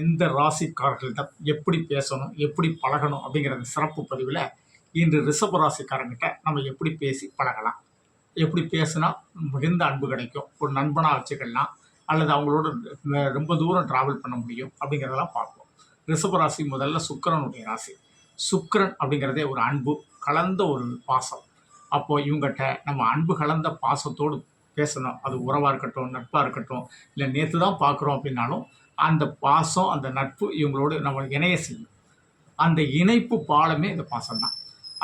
எந்த ராசிக்காரர்களிடம் எப்படி பேசணும் எப்படி பழகணும் அப்படிங்கிற அந்த சிறப்பு பதிவில் இன்று ரிஷப ராசிக்காரங்கிட்ட நம்ம எப்படி பேசி பழகலாம்? எப்படி பேசினா மிகுந்த அன்பு கிடைக்கும் ஒரு நண்பனாக வச்சுக்கலாம் அல்லது அவங்களோட ரொம்ப தூரம் ட்ராவல் பண்ண முடியும் அப்படிங்கிறதெல்லாம் பார்ப்போம். ரிஷப ராசி முதல்ல சுக்கிரனுடைய ராசி. சுக்கரன் அப்படிங்கிறதே ஒரு அன்பு கலந்த ஒரு பாசம். அப்போது இவங்ககிட்ட நம்ம அன்பு கலந்த பாசத்தோடு பேசணும். அது உறவாக இருக்கட்டும் நட்பாக இருக்கட்டும் இல்லை நேற்று தான் பார்க்குறோம் அப்படின்னாலும் அந்த பாசம் அந்த நட்பு இவங்களோடு நம்ம இணைய செய்யும். அந்த இணைப்பு பாலமே இந்த பாசம் தான்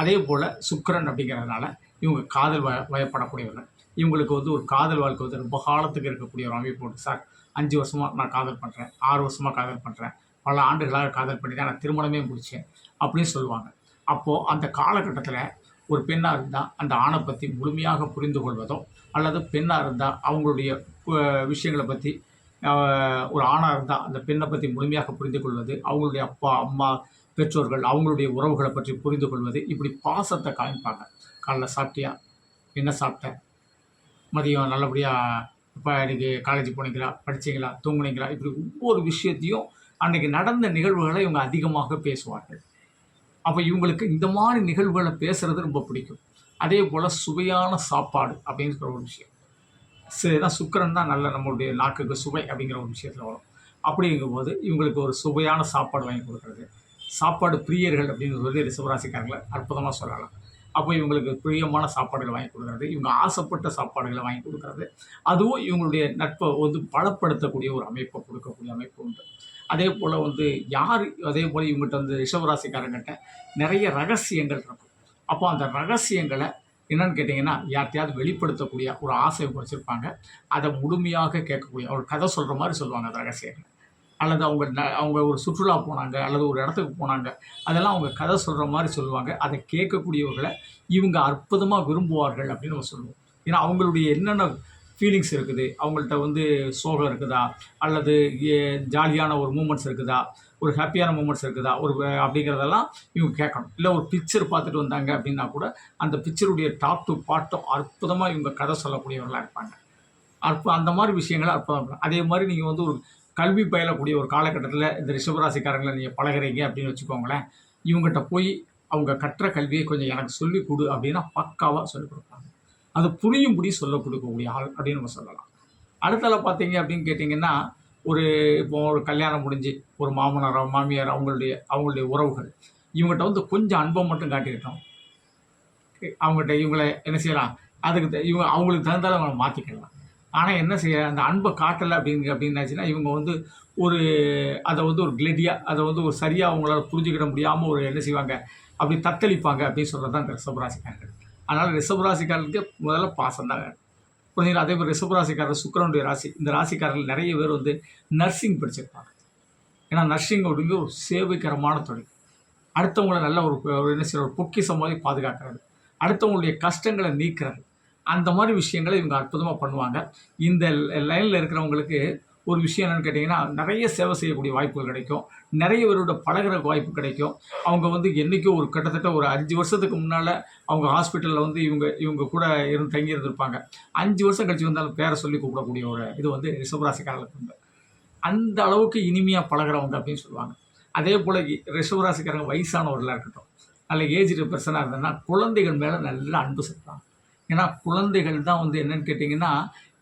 அதே போல் சுக்கரன் அப்படிங்கிறதுனால இவங்க காதல் வ வயப்படக்கூடியவர்கள். இவங்களுக்கு வந்து ஒரு காதல் வாழ்க்கை வந்து ரொம்ப காலத்துக்கு இருக்கக்கூடிய ஒரு அமைப்பு உண்டு. சார் அஞ்சு வருஷமாக நான் காதல் பண்ணுறேன் ஆறு வருஷமாக காதல் பண்ணுறேன் பல ஆண்டுகளாக காதல் பண்ணி தான் நான் திருமணமே முடித்தேன் அப்படின்னு சொல்லுவாங்க. அப்போது அந்த காலகட்டத்தில் ஒரு பெண்ணாக இருந்தால் அந்த ஆணை பற்றி முழுமையாக புரிந்து கொள்வதோ அல்லது பெண்ணாக இருந்தால் அவங்களுடைய விஷயங்களை பற்றி ஒரு ஆணாக இருந்தால் அந்த பெண்ணை பற்றி முழுமையாக புரிந்து கொள்வது அவங்களுடைய அப்பா அம்மா பெற்றோர்கள் அவங்களுடைய உறவுகளை பற்றி புரிந்து கொள்வது இப்படி பாசத்தை காமிப்பாங்க காலைல சாப்பிட்டியா? என்ன சாப்பிட்ட? மதியம் நல்லபடியாக இப்போ இன்றைக்கி காலேஜ் போனீங்களா? படிச்சீங்களா? தூங்குனீங்களா? இப்படி ஒவ்வொரு விஷயத்தையும் அன்றைக்கி நடந்த நிகழ்வுகளை இவங்க அதிகமாக பேசுவார்கள். அப்போ இவங்களுக்கு இந்த மாதிரி நிகழ்வுகளை பேசுகிறது ரொம்ப பிடிக்கும். அதே போல் சுவையான சாப்பாடு அப்படின்னு சொல்கிற ஒரு விஷயம். ஏன்னா சுக்கரன் தான் நல்ல நம்மளுடைய நாக்குக்கு சுவை அப்படிங்கிற ஒரு விஷயத்தில் வரும். அப்படிங்கும்போது இவங்களுக்கு ஒரு சுவையான சாப்பாடு வாங்கி கொடுக்குறது. சாப்பாடு பிரியர்கள் அப்படின்னு சொல்லி ரிசவராசிக்காரங்களை அற்புதமாக சொல்லலாம் அப்போ இவங்களுக்கு பிரியமான சாப்பாடுகளை வாங்கி கொடுக்குறது. இவங்க ஆசைப்பட்ட சாப்பாடுகளை வாங்கி கொடுக்குறது. அதுவும் இவங்களுடைய நட்பை வந்து பலப்படுத்தக்கூடிய ஒரு அமைப்பை கொடுக்கக்கூடிய அமைப்பு உண்டு. அதே போல் வந்து யார் அதே போல் இவங்ககிட்ட வந்து ரிஷவராசிக்காரங்கிட்ட நிறைய ரகசியங்கள் இருக்கும். அப்போ அந்த ரகசியங்களை என்னன்னு கேட்டிங்கன்னா யார்கிட்டயாவது வெளிப்படுத்தக்கூடிய ஒரு ஆசை வச்சுருப்பாங்க அதை முழுமையாக கேட்கக்கூடிய ஒரு கதை சொல்கிற மாதிரி சொல்லுவாங்க அந்த ரகசியங்கள். அல்லது அவங்க ந- அவங்க ஒரு சுற்றுலா போனாங்க அல்லது ஒரு இடத்துக்கு போனாங்க அதெல்லாம் அவங்க கதை சொல்கிற மாதிரி சொல்லுவாங்க. அதை கேட்கக்கூடியவர்களை இவங்க அற்புதமாக விரும்புவார்கள் அப்படின்னு நம்ம சொல்லுவோம். ஏன்னா அவங்களுடைய என்னென்ன ஃபீலிங்ஸ் இருக்குது? அவங்கள்ட்ட வந்து சோகம் இருக்குதா? அல்லது ஏ- ஜாலியான ஒரு மூமெண்ட்ஸ் இருக்குதா? ஒரு ஹாப்பியான மூமெண்ட்ஸ் இருக்குதா? ஒரு அப்படிங்கிறதெல்லாம் இவங்க கேட்கணும். இல்லை ஒரு பிக்சர் பார்த்துட்டு வந்தாங்க அப்படின்னா கூட அந்த பிக்சருடைய டாப் டு பாட்டும் அற்புதமாக இவங்க கதை சொல்லக்கூடியவர்களாக இருப்பாங்க. அற்ப அந்த மாதிரி விஷயங்களை அற்புதம் அதே மாதிரி நீங்கள் வந்து ஒரு கல்வி பயிலக்கூடிய ஒரு காலகட்டத்தில் இந்த ரிஷபராசிக்காரங்களை நீங்கள் பழகுறீங்க அப்படின்னு வச்சுக்கோங்களேன் இவங்ககிட்ட போய் அவங்க கற்ற கல்வியை கொஞ்சம் எனக்கு சொல்லிக் கொடு அப்படின்னா பக்காவாக சொல்லிக் கொடுப்பாங்க. அது புரியும்படி சொல்ல கொடுக்கக்கூடிய ஆள் அப்படின்னு நம்ம சொல்லலாம். அடுத்தால பார்த்தீங்க அப்படின்னு கேட்டிங்கன்னா ஒரு இப்போ ஒரு கல்யாணம் முடிஞ்சு ஒரு மாமனாரோ மாமியார் அவங்களுடைய அவங்களுடைய உறவுகள். இவங்ககிட்ட வந்து கொஞ்சம் அன்பை மட்டும் காட்டிக்கிட்டோம் அவங்ககிட்ட இவங்களை என்ன செய்யலாம்? அதுக்கு த- இவங்க அவங்களுக்கு தகுந்தாலும் அவங்க மாற்றிக்கலாம் ஆனால் என்ன செய்ய அந்த அன்பை காட்டலை அப்படிங்க அப்படின்னாச்சுன்னா இவங்க வந்து ஒரு அதை வந்து ஒரு கிளெடியாக அதை வந்து ஒரு சரியாக அவங்களால புரிஞ்சுக்கிட முடியாமல் ஒரு என்ன செய்வாங்க? அப்படி தத்தளிப்பாங்க அப்படின்னு சொல்கிறது தான் இந்த ரிஷபராசிக்காரர்கள். அதனால் ரிஷபராசிக்காரர்களுக்கு முதல்ல பாசம் தான் புரிஞ்சுங்களா அதே மாதிரி ரிஷபராசிக்காரர் சுக்கரனுடைய ராசி இந்த ராசிக்காரர்கள் நிறைய பேர் வந்து நர்சிங் படிச்சிருப்பாங்க. ஏன்னா நர்சிங் அப்படிங்கிற ஒரு சேவைகரமான தொழில். அடுத்தவங்களை நல்ல ஒரு என்ன செய்ய ஒரு பொக்கிஷம் மாதிரி பாதுகாக்கிறது. அடுத்தவங்களுடைய கஷ்டங்களை நீக்கிறது. அந்த மாதிரி விஷயங்களை இவங்க அற்புதமாக பண்ணுவாங்க. இந்த லைனில் இருக்கிறவங்களுக்கு ஒரு விஷயம் என்னென்னு கேட்டிங்கன்னா நிறைய சேவை செய்யக்கூடிய வாய்ப்புகள் கிடைக்கும். நிறைய பேரோட பழகுற வாய்ப்பு கிடைக்கும். அவங்க வந்து என்றைக்கோ ஒரு கிட்டத்தட்ட ஒரு அஞ்சு வருஷத்துக்கு முன்னால் அவங்க ஹாஸ்பிட்டலில் வந்து இவங்க இவங்க கூட இருந்து தங்கி இருந்திருப்பாங்க அஞ்சு வருஷம் கழிச்சு வந்தாலும் பேரை சொல்லி கூப்பிடக்கூடிய ஒரு இது வந்து ரிஷபராசிக்காரர்களுக்கு உண்டு அந்த அளவுக்கு இனிமையாக பழகிறவங்க அப்படின்னு சொல்லுவாங்க. அதே போல் ரிஷபராசிக்காரங்க வயசானவர்களாக இருக்கட்டும் நல்ல ஏஜ்டு பர்சனாக இருந்ததுன்னா குழந்தைகள் மேலே நல்லா அன்பு செலுத்துறாங்க ஏன்னா குழந்தைகள் தான் வந்து என்னன்னு கேட்டிங்கன்னா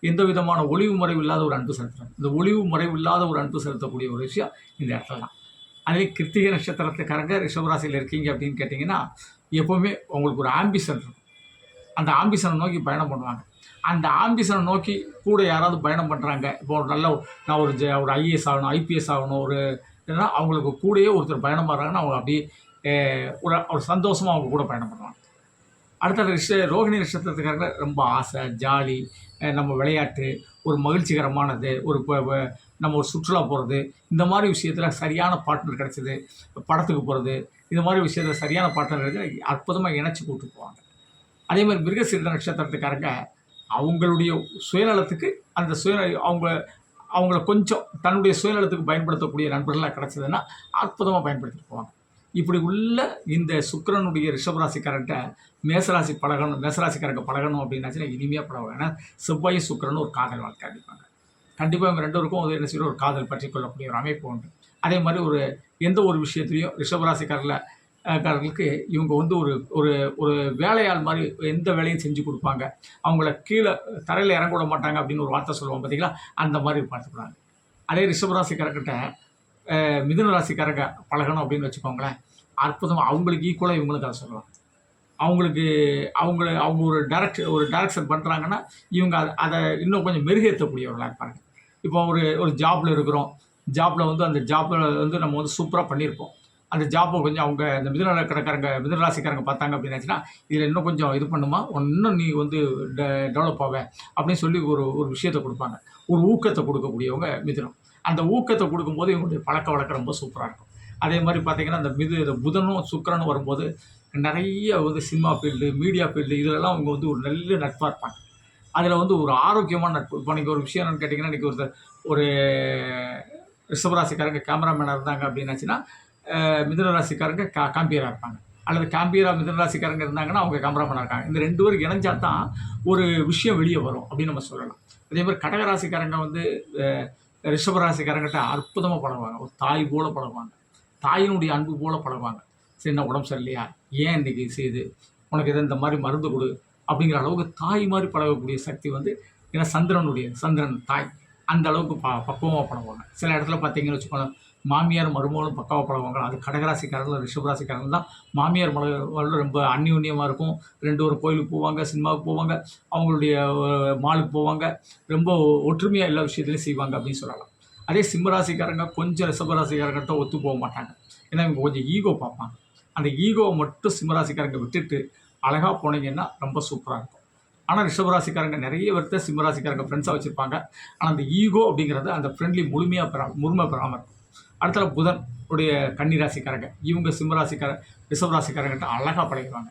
எந்த விதமான ஒளிவு மறைவு இல்லாத ஒரு அன்பு செலுத்துறாங்க இந்த ஒளிவு மறைவு இல்லாத ஒரு அன்பு செலுத்தக்கூடிய ஒரு விஷயம் இந்த இடத்துல தான். அதே கிருத்திகை நட்சத்திரத்துக்காரங்க ரிஷபராசியில் இருக்கீங்க அப்படின்னு கேட்டிங்கன்னா எப்போவுமே உங்களுக்கு ஒரு ஆம்பிஷன் இருக்கும். அந்த ஆம்பிஷனை நோக்கி பயணம் பண்ணுவாங்க. அந்த ஆம்பிஷனை நோக்கி கூட யாராவது பயணம் பண்ணுறாங்க இப்போ ஒரு நல்ல நான் ஒரு ஜ ஒரு ஐஏஎஸ் ஆகணும் ஐபிஎஸ் ஆகணும் ஒரு ஏன்னா அவங்களுக்கு கூடயே ஒருத்தர் பயணம் பண்ணுறாங்கன்னா அவங்க அப்படியே ஒரு ஒரு சந்தோஷமாக அவங்க கூட பயணம் பண்ணுவாங்க. அடுத்த ரிஷ ரோகிணி நட்சத்திரத்துக்காரங்க ரொம்ப ஆசை ஜாலி நம்ம விளையாட்டு ஒரு மகிழ்ச்சிகரமானது ஒரு நம்ம ஒரு சுற்றுலா போகிறது இந்த மாதிரி விஷயத்தில் சரியான பார்ட்னர் கிடச்சிது படத்துக்கு போகிறது இந்த மாதிரி விஷயத்தில் சரியான பார்ட்னர் கிடைச்சி அற்புதமாக இணைச்சி கூப்பிட்டு போவாங்க. அதே மாதிரி மிருகசீரிட நட்சத்திரத்துக்காரங்க அவங்களுடைய சுயநலத்துக்கு அந்த சுய அவங்க அவங்கள கொஞ்சம் தன்னுடைய சுயநலத்துக்கு பயன்படுத்தக்கூடிய நண்பர்களாக கிடச்சதுன்னா அற்புதமாக பயன்படுத்திட்டு போவாங்க. இப்படி உள்ள இந்த சுக்கிரனுடைய ரிஷபராசிக்காரன்ட்ட மேசராசி பழகணும் மேசராசிக்காரங்க பழகணும் அப்படின்னாச்சுன்னா இனிமையாக பழகும் ஏன்னா செவ்வாயும் சுக்கரனும் ஒரு காதல் வாழ்க்கை அடிப்பாங்க. கண்டிப்பாக இவங்க ரெண்டு பேருக்கும் என்ன செய்யணும்? ஒரு காதல் பற்றி கொள்ளக்கூடிய ஒரு அமைப்பு உண்டு. அதே மாதிரி ஒரு எந்த ஒரு விஷயத்துலையும் ரிஷபராசிக்காரில் காரர்களுக்கு இவங்க வந்து ஒரு ஒரு ஒரு வேலையாள் மாதிரி எந்த வேலையும் செஞ்சு கொடுப்பாங்க. அவங்கள கீழே தரையில் இறங்க விட மாட்டாங்க அப்படின்னு ஒரு வார்த்தை சொல்லுவோம் பார்த்தீங்களா அந்த மாதிரி பார்த்துக்கிறாங்க அதே ரிஷபராசிக்காரர்கிட்ட மிதுன ராசிக்காரங்க பழகணும் அப்படின்னு வச்சுக்கோங்களேன். அற்புதமாக அவங்களுக்கு ஈக்குவலாக இவங்களுக்கு அதை சொல்லலாம் அவங்களுக்கு அவங்கள அவங்க ஒரு டேரக்ட் ஒரு டேரக்ஷன் பண்ணுறாங்கன்னா இவங்க அதை அதை இன்னும் கொஞ்சம் மெருகேற்றக்கூடியவர்களாக இருப்பாங்க. இப்போ ஒரு ஒரு ஜாப்பில் இருக்கிறோம். ஜாப்பில் வந்து அந்த ஜாப்பில் வந்து நம்ம வந்து சூப்பராக பண்ணியிருப்போம். அந்த ஜாப்பை கொஞ்சம் அவங்க இந்த மிதுன கடைக்காரங்க ராசிக்காரங்க பார்த்தாங்க அப்படின்னாச்சுன்னா இதில் இன்னும் கொஞ்சம் இது பண்ணுமா? இன்னும் நீ வந்து டெவலப் ஆவேன் அப்படின்னு சொல்லி ஒரு ஒரு விஷயத்தை கொடுப்பாங்க. ஒரு ஊக்கத்தை கொடுக்கக்கூடியவங்க மிதனம். அந்த ஊக்கத்தை கொடுக்கும்போது இவங்களுடைய பழக்க வழக்கம் ரொம்ப சூப்பராக இருக்கும். அதே மாதிரி பார்த்தீங்கன்னா அந்த மிது இந்த புதனும் சுக்கரனும் வரும்போது நிறைய வந்து சினிமா ஃபீல்டு மீடியா ஃபீல்டு இதிலெல்லாம் அவங்க வந்து ஒரு நல்ல நட்பாக இருப்பாங்க. அதில் வந்து ஒரு ஆரோக்கியமான நட்பு. இப்போ நீங்கள் ஒரு விஷயம் என்னென்னு கேட்டிங்கன்னா இன்றைக்கி ஒருத்தர் ஒரு ரிஷபராசிக்காரங்க கேமராமேனாக இருந்தாங்க அப்படின்னாச்சுன்னா மிதனராசிக்காரங்க மிதுன ராசிக்காரங்க கா காம்பியராக இருப்பாங்க. அல்லது காம்பியரா மிதனராசிக்காரங்க இருந்தாங்கன்னா அவங்க கேமராமேனாக இருக்காங்க. இந்த ரெண்டு பேரும் இணைஞ்சா தான் ஒரு விஷயம் வெளியே வரும் அப்படின்னு நம்ம சொல்லலாம். அதே மாதிரி கடகராசிக்காரங்க வந்து ரிஷபராசிக்காரங்கிட்ட அற்புதமாக பழகுவாங்க. ஒரு தாய் போல பழகுவாங்க. தாயினுடைய அன்பு போல பழகுவாங்க. சரி என்ன உடம்பு சரியில்லையா? ஏன் இன்னைக்கு செய்யுது? உனக்கு எதை இந்த மாதிரி மருந்து கொடு அப்படிங்கிற அளவுக்கு தாய் மாதிரி பழகக்கூடிய சக்தி வந்து ஏன்னா சந்திரனுடைய சந்திரன் தாய். அந்த அளவுக்கு ப பக்குவமாக பழகுவாங்க. சில இடத்துல பார்த்தீங்கன்னு வச்சுக்கோங்க மாமியார் மருமகளும் பக்காவாக பழகுவாங்க. அது கடகராசிக்காரர்கள் ரிஷபராசிக்காரர்கள் தான். மாமியார் மலர்கள் ரொம்ப அந்யோன்யமாக இருக்கும். ரெண்டு ஒரு கோயிலுக்கு போவாங்க சினிமாவுக்கு போவாங்க அவங்களுடைய மாலுக்கு போவாங்க. ரொம்ப ஒற்றுமையாக எல்லா விஷயத்துலையும் செய்வாங்க அப்படின்னு சொல்லலாம். அதே சிம்மராசிக்காரங்க கொஞ்சம் ரிஷபராசிக்காரங்கிட்ட ஒத்து போக மாட்டாங்க. ஏன்னா இவங்க கொஞ்சம் ஈகோ பார்ப்பாங்க. அந்த ஈகோவை மட்டும் சிம்மராசிக்காரங்க விட்டுட்டு அழகாக போனீங்கன்னா ரொம்ப சூப்பராக இருக்கும். ஆனால் ரிஷபராசிக்காரங்க நிறைய பேர்த்த சிம்மராசிக்காரங்க ஃப்ரெண்ட்ஸாக வச்சுருப்பாங்க. ஆனால் அந்த ஈகோ அப்படிங்கிறது அந்த ஃப்ரெண்ட்லி முழுமையாக பெறா முழுமை பெறாமல் இருக்கும். அடுத்தது புதன் உடைய கன்னிராசிக்காரங்க. இவங்க சிம்மராசிக்கார ரிஷபராசிக்காரங்கிட்ட அழகாக பழகுவாங்க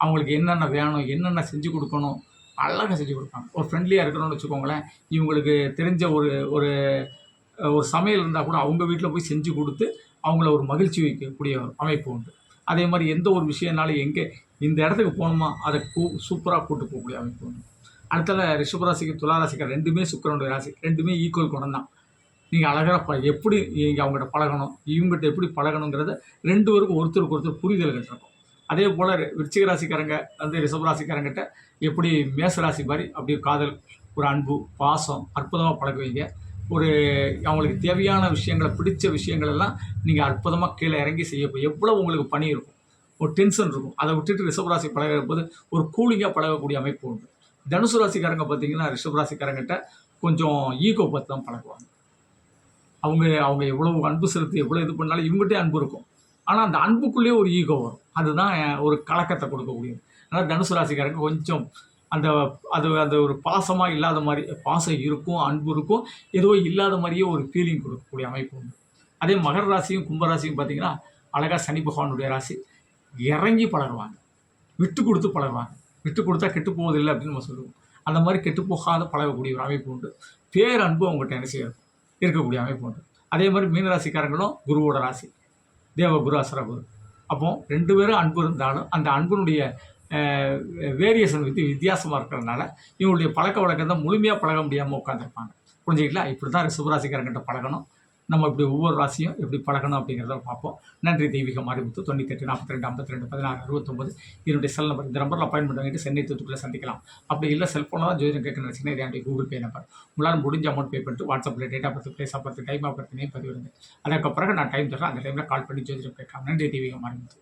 அவங்களுக்கு என்னென்ன வேணும் என்னென்ன செஞ்சு கொடுக்கணும் அழகாக செஞ்சு கொடுப்பாங்க. ஒரு ஃப்ரெண்ட்லியாக இருக்கணும்னு வச்சுக்கோங்களேன். இவங்களுக்கு தெரிஞ்ச ஒரு ஒரு ஒரு சமையல் இருந்தால் கூட அவங்க வீட்டில் போய் செஞ்சு கொடுத்து அவங்கள ஒரு மகிழ்ச்சி வைக்கக்கூடிய ஒரு அமைப்பு உண்டு. அதே மாதிரி எந்த ஒரு விஷயம்னாலும் எங்கே இந்த இடத்துக்கு போகணுமா அதை கூ சூப்பராக கூட்டு போகக்கூடிய அமைப்பு உண்டு. அடுத்தது ரிஷபராசிக்கு துளாராசிக்கு ரெண்டுமே சுக்கரனுடைய ராசி ரெண்டுமே ஈக்குவல் குணம் தான். நீங்கள் அழகாக ப எப்படி நீங்கள் அவங்ககிட்ட பழகணும் இவங்ககிட்ட எப்படி பழகணுங்கிறத ரெண்டு பேருக்கும் ஒருத்தருக்கு ஒருத்தர் புரிதல்கள் இருக்கும். அதே போல் விருச்சிக ராசிக்காரங்க வந்து ரிஷபராசிக்காரங்கிட்ட எப்படி மேச ராசி மாதிரி அப்படியே காதல் ஒரு அன்பு பாசம் அற்புதமாக பழகுவீங்க. ஒரு அவங்களுக்கு தேவையான விஷயங்களை பிடிச்ச விஷயங்கள் எல்லாம் நீங்கள் அற்புதமாக கீழே இறங்கி செய்ய எவ்வளோ உங்களுக்கு பணி இருக்கும்? ஒரு டென்ஷன் இருக்கும். அதை விட்டுட்டு ரிஷபராசி பழகுற போது ஒரு கூலிங்காக பழகக்கூடிய அமைப்பு உண்டு. தனுசு ராசிக்காரங்க பார்த்தீங்கன்னா ரிஷபராசிக்காரங்கிட்ட கொஞ்சம் ஈகோ பார்த்து தான் பழகுவாங்க. அவங்க அவங்க எவ்வளோ அன்பு செலுத்தி எவ்வளோ இது பண்ணாலும் இவங்ககிட்டே அன்பு இருக்கும். ஆனால் அந்த அன்புக்குள்ளேயே ஒரு ஈகோ வரும். அதுதான் ஒரு கலக்கத்தை கொடுக்கக்கூடியது. அதனால் தனுசு ராசிக்காரங்க கொஞ்சம் அந்த அது அந்த ஒரு பாசமாக இல்லாத மாதிரி பாசம் இருக்கும் அன்பு இருக்கும் ஏதோ இல்லாத மாதிரியே ஒரு ஃபீலிங் கொடுக்கக்கூடிய அமைப்பு உண்டு. அதே மகர ராசியும் கும்பராசியும் பார்த்தீங்கன்னா அழகாக சனி பகவானுடைய ராசி. இறங்கி பழகுவாங்க. விட்டு கொடுத்து பழகுவாங்க. விட்டு கொடுத்தா கெட்டு போவதில்லை அப்படின்னு நம்ம சொல்லுவோம். அந்த மாதிரி கெட்டு போகாத பழகக்கூடிய ஒரு அமைப்பு உண்டு. பேர் அன்பு அவங்ககிட்ட என்ன செய்யும்? இருக்கக்கூடிய அமைப்பு உண்டு. அதே மாதிரி மீனராசிக்காரங்களும் குருவோட ராசி. தேவ குரு அசர குரு அப்போ ரெண்டு பேரும் அன்பு இருந்தாலும் அந்த அன்பினுடைய வேரியேஷன் வித் வித்தியாசமாக இருக்கிறதுனால இவங்களுடைய பழக்க வழக்கத்தை முழுமையாக பழக முடியாமல் உட்காந்துருப்பாங்க புரிஞ்சுக்கிட்டா இப்படி தான் சிவராசிக்காரங்கிட்ட பழகணும். நம்ம இப்படி ஒவ்வொரு ராசியும் எப்படி பழகணும் அப்படிங்கிறத பார்ப்போம். நன்றி தெய்வீக மாரிமுத்து தொண்ணூத்தெட்டு நாற்பத்தி ரெண்டு ஐம்பத்தி ரெண்டு பதினாறு அறுபத்தொம்பது என்னுடைய செல் நம்பர் இந்த நம்பரில் அப்பாயின்மெண்ட் வாங்கிட்டு சென்னை தூத்துக்குள்ளே சந்திக்கலாம். அப்படி இல்லை செல்ஃபோனில் தான் ஜோதிடம் கேட்க நினச்சிங்கன்னா கூகுள் பே நம்பர் உங்களால் முடிஞ்ச அமௌண்ட் பே பண்ணிட்டு வாட்ஸ்அப்பில் டேட்டா பத்து பிளேஸ் ஆஃப் பத்து டைம் ஆஃப் பர்த் நேம் பதிவிடுங்க. அதுக்கு பிறகு நான் டைம் தரேன் அந்த டைமில் கால் பண்ணி ஜோதிடம் கேட்கலாம். நன்றி தெய்வீக மாரிமுத்து.